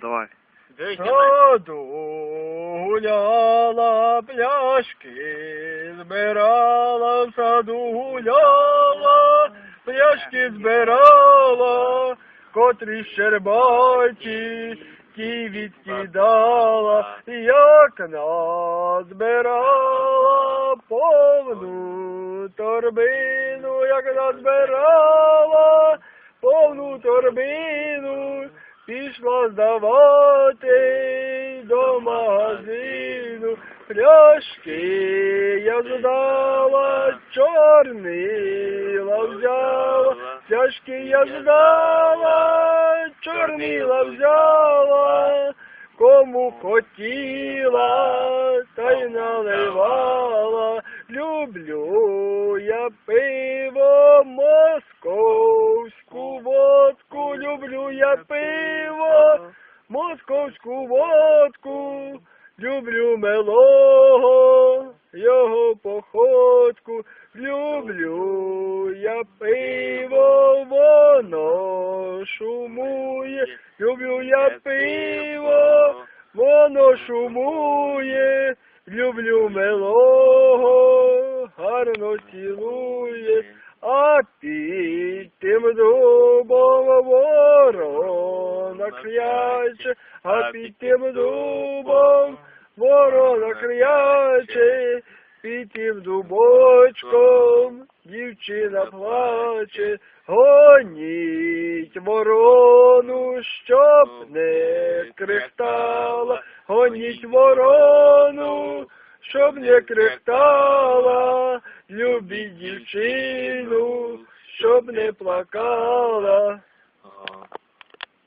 Давай. Саду гуляла, пляшки збирала, в саду гуляла, пляшки збирала, котрі щербаті, ті відкидала, як назбирала повну торбину, як назбирала повну торбину, пішла здавати до магазину. Пляшки я здала, чорнила взяла, пляшки я здала, чорнила взяла, кому хотіла, та й наливала. Люблю я пиво, водку, люблю я пиво, московську водку, люблю мелого, його походку, люблю я пиво, воно шумує, люблю я пиво, воно шумує, люблю милого, гарно цілує, а тим дубом ворона кряче, а під тим дубом ворона кряче, під тим дубочком дівчина плаче, гоніть ворону, щоб не крихтала, гоніть ворону, щоб не крихтала, любіть дівчину, щоб не плакала.